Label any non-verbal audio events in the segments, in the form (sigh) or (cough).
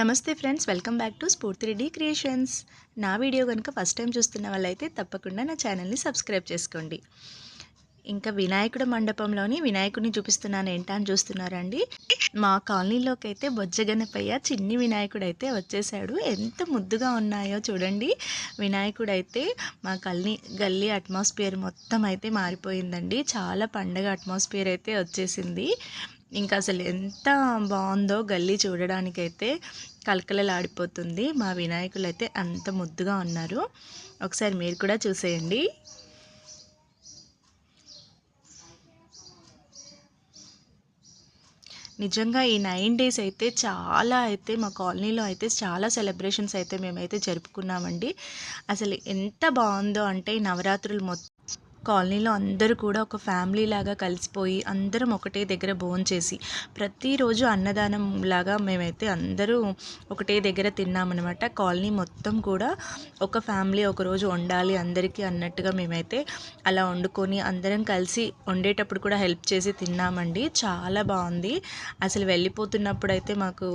నమస్తే friends welcome back to Spoorthi Reddy creations. నా video కనుక ఫస్ట్ టైం చూస్తున్న వాళ్ళైతే తప్పకుండా నా ఛానల్ని సబ్స్క్రైబ్ చేసుకోండి. ఇంకా వినాయకుడు మండపంలోని వినాయకుడిని చూపిస్తున్నాను ఏంటా అని చూస్తున్నారండి. మా కాలనీలోకి అయితే బొజ్జగనపయ్య చిన్ని వినాయకుడు అయితే వచ్చేసాడు ఎంత ముద్దుగా ఉన్నాయో చూడండి. వినాయకుడు అయితే మా కల్ని గల్లీ అట్మాస్ఫియర్ మొత్తం అయితే మారిపోయిందండి. చాలా పండగ అట్మాస్ఫియర్ అయితే వచ్చేసింది. ఇంకా అసలు ఎంత బాగుందో గల్లీ చూడడానికైతే కలకలలాడిపోతుంది మా వినాయకులు అయితే అంత ముద్దుగా ఉన్నారు. ఒకసారి మీరు కూడా చూసేయండి. నిజంగా ఈ నైన్ డేస్ అయితే చాలా అయితే మా కాలనీలో అయితే చాలా సెలబ్రేషన్స్ అయితే మేమైతే జరుపుకున్నామండి. అసలు ఎంత బాగుందో అంటే ఈ నవరాత్రులు మొత్తం కాలనీలో అందరూ కూడా ఒక ఫ్యామిలీ లాగా కలిసిపోయి అందరం ఒకటే దగ్గర భోంచేసి ప్రతిరోజు అన్నదానం లాగా మేమైతే అందరూ ఒకటే దగ్గర తిన్నామన్నమాట. కాలనీ మొత్తం కూడా ఒక ఫ్యామిలీ ఒకరోజు వండాలి అందరికీ అన్నట్టుగా మేమైతే అలా వండుకొని అందరం కలిసి వండేటప్పుడు కూడా హెల్ప్ చేసి తిన్నామండి. చాలా బాగుంది. అసలు వెళ్ళిపోతున్నప్పుడు అయితే మాకు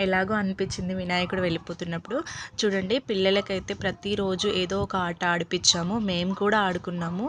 ఎలాగో అనిపించింది వినాయకుడు వెళ్ళిపోతున్నప్పుడు. చూడండి పిల్లలకైతే ప్రతిరోజు ఏదో ఒక ఆట ఆడిపించాము మేము కూడా ఆడుకున్నాము.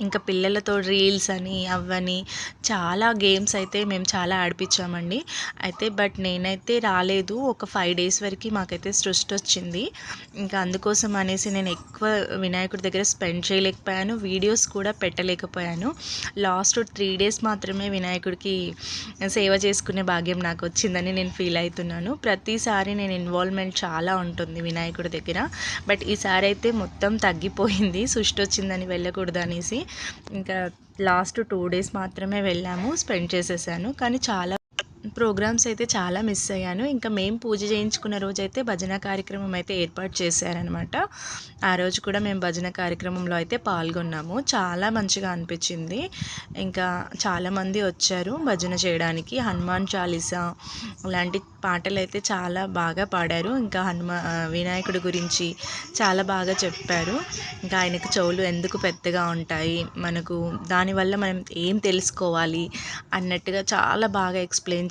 ఇంకా పిల్లలతో రీల్స్ అని అవని చాలా గేమ్స్ అయితే మేము చాలా ఆడిపించామండి. అయితే బట్ నేనైతే రాలేదు. ఒక ఫైవ్ డేస్ వరకు మాకైతే సృష్టి వచ్చింది. ఇంకా అందుకోసం అనేసి నేను ఎక్కువ వినాయకుడి దగ్గర స్పెండ్ చేయలేకపోయాను. వీడియోస్ కూడా పెట్టలేకపోయాను. లాస్ట్ త్రీ డేస్ మాత్రమే వినాయకుడికి సేవ చేసుకునే భాగ్యం నాకు వచ్చిందని నేను ఫీల్ అవుతున్నాను. ప్రతిసారి నేను ఇన్వాల్వ్మెంట్ చాలా ఉంటుంది వినాయకుడి దగ్గర. బట్ ఈసారి అయితే మొత్తం తగ్గిపోయింది. సృష్టి వచ్చిందని వెళ్ళకూడదు అనేసి ఇంకా లాస్ట్ టూ డేస్ మాత్రమే వెళ్ళాము స్పెండ్ చేసేసాను. కానీ చాలా ప్రోగ్రామ్స్ అయితే చాలా మిస్ అయ్యాను. ఇంకా మేము పూజ చేయించుకున్న రోజు అయితే భజన కార్యక్రమం అయితే ఏర్పాటు చేశారనమాట ఆ రోజు కూడా మేము భజన కార్యక్రమంలో అయితే పాల్గొన్నాము. చాలా మంచిగా అనిపించింది. ఇంకా చాలామంది వచ్చారు భజన చేయడానికి. హనుమాన్ చాలీసా అలాంటి పాటలు అయితే చాలా బాగా పాడారు. ఇంకా హనుమా వినాయకుడి గురించి చాలా బాగా చెప్పారు. ఇంకా ఆయనకు చెవులు ఎందుకు పెద్దగా ఉంటాయి? మనకు దానివల్ల మనం ఏం తెలుసుకోవాలి? అన్నట్టుగా చాలా బాగా explain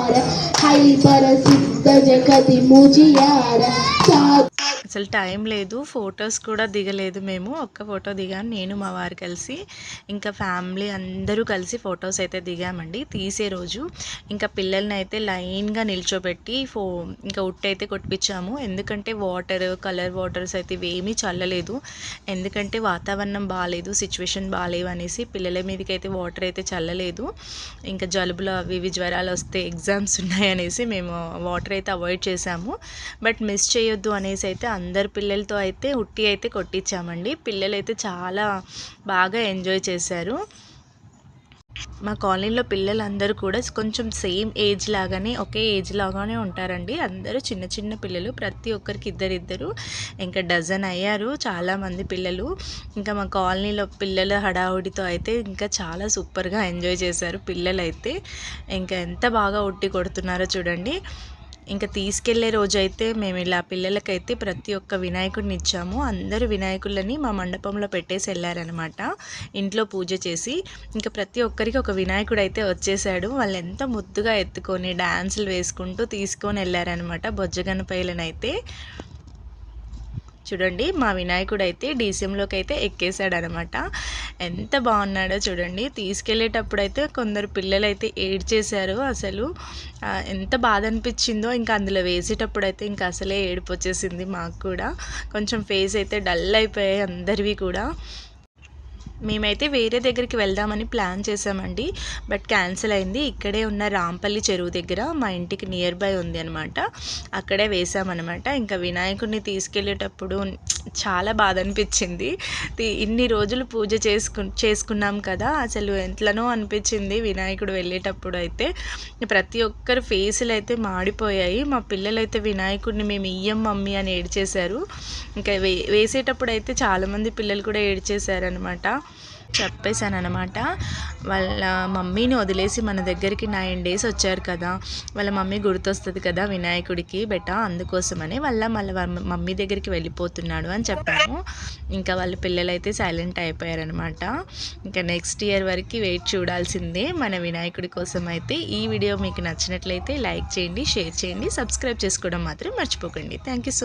yaar hai par sister jagat mujhi yaar అసలు టైం లేదు. ఫొటోస్ కూడా దిగలేదు మేము. ఒక్క ఫోటో దిగాను. నేను మా వారు కలిసి ఇంకా ఫ్యామిలీ అందరూ కలిసి ఫొటోస్ అయితే దిగామండి. తీసే రోజు ఇంకా పిల్లల్ని అయితే లైన్గా నిల్చోబెట్టి ఫో ఇంకా ఉట్టి అయితే కొట్టించాము ఎందుకంటే వాటర్ కలర్ వాటర్స్ అయితే ఇవేమీ చల్లలేదు. ఎందుకంటే వాతావరణం బాగాలేదు సిచ్యువేషన్ బాగాలేవు అనేసి పిల్లల మీదకి అయితే వాటర్ అయితే చల్లలేదు. ఇంకా జలుబులు అవి ఇవి జ్వరాలు వస్తే ఎగ్జామ్స్ (laughs) ఉన్నాయనేసి మేము వాటర్ అయితే అవాయిడ్ చేసాము. బట్ మిస్ చేయొద్దు అనేసి అయితే అందరు పిల్లలతో అయితే ఉట్టి అయితే కొట్టించామండి. పిల్లలు అయితే చాలా బాగా ఎంజాయ్ చేశారు. మా కాలనీలో పిల్లలందరూ కూడా కొంచెం సేమ్ ఏజ్ లాగానే ఒకే ఏజ్ లాగానే ఉంటారండి. అందరూ చిన్న చిన్న పిల్లలు ప్రతి ఒక్కరికి ఇద్దరిద్దరు ఇంకా డజన్ అయ్యారు చాలామంది పిల్లలు. ఇంకా మా కాలనీలో పిల్లల హడావుడితో అయితే ఇంకా చాలా సూపర్గా ఎంజాయ్ చేశారు పిల్లలైతే. ఇంకా ఎంత బాగా ఉట్టి కొడుతున్నారో చూడండి. ఇంకా తీసుకెళ్ళే రోజైతే మేము ఇలా పిల్లలకైతే ప్రతి ఒక్క వినాయకుడిని ఇచ్చాము. అందరూ వినాయకులని మా మండపంలో పెట్టేసి వెళ్ళారనమాట ఇంట్లో పూజ చేసి ఇంకా ప్రతి ఒక్కరికి ఒక వినాయకుడు అయితే వచ్చేసాడు. వాళ్ళు ఎంత ముద్దుగా ఎత్తుకొని డ్యాన్సులు వేసుకుంటూ తీసుకొని వెళ్ళారనమాట బొజ్జగనపైలనైతే చూడండి మా వినాయకుడు అయితే డీసీఎంలోకి అయితే ఎక్కేసాడు అనమాట ఎంత బాగున్నాడో చూడండి. తీసుకెళ్ళేటప్పుడు అయితే కొందరు పిల్లలు అయితే ఏడ్చేశారు అసలు. ఎంత బాధ అనిపించిందో ఇంకా అందులో వేసేటప్పుడు అయితే ఇంకా అసలే ఏడుపు వచ్చేసింది మాకు కూడా. కొంచెం ఫేస్ అయితే డల్ అయిపోయాయి అందరివి కూడా. మేమైతే వేరే దగ్గరికి వెళ్దామని ప్లాన్ చేసామండి. బట్ క్యాన్సిల్ అయింది. ఇక్కడే ఉన్న రాంపల్లి చెరువు దగ్గర మా ఇంటికి నియర్ బై ఉంది అనమాట అక్కడే వేసామన్నమాట. ఇంకా వినాయకుడిని తీసుకెళ్ళేటప్పుడు చాలా బాధ అనిపించింది. ఇన్ని రోజులు పూజ చేసుకు చేసుకున్నాం కదా అసలు ఎంతనో అనిపించింది వినాయకుడు వెళ్ళేటప్పుడు అయితే. ప్రతి ఒక్కరి ఫేసులు అయితే మాడిపోయాయి. మా పిల్లలు అయితే వినాయకుడిని మేము ఇయ్యం మమ్మీ అని ఏడ్చేశారు. ఇంకా వే వేసేటప్పుడు అయితే చాలామంది పిల్లలు కూడా ఏడ్చేశారనమాట చెప్పేశాను అనమాట వాళ్ళ మమ్మీని వదిలేసి మన దగ్గరికి నైన్ డేస్ వచ్చారు కదా. వాళ్ళ మమ్మీ గుర్తొస్తుంది కదా వినాయకుడికి బెట అందుకోసమని వాళ్ళ మళ్ళీ మమ్మీ దగ్గరికి వెళ్ళిపోతున్నాడు అని చెప్పాము. ఇంకా వాళ్ళ పిల్లలు అయితే సైలెంట్ అయిపోయారనమాట ఇంకా నెక్స్ట్ ఇయర్ వరకు వెయిట్ చూడాల్సిందే మన వినాయకుడి కోసం అయితే. ఈ వీడియో మీకు నచ్చినట్లయితే లైక్ చేయండి షేర్ చేయండి సబ్స్క్రైబ్ చేసుకోవడం మాత్రం మర్చిపోకండి. Thank you so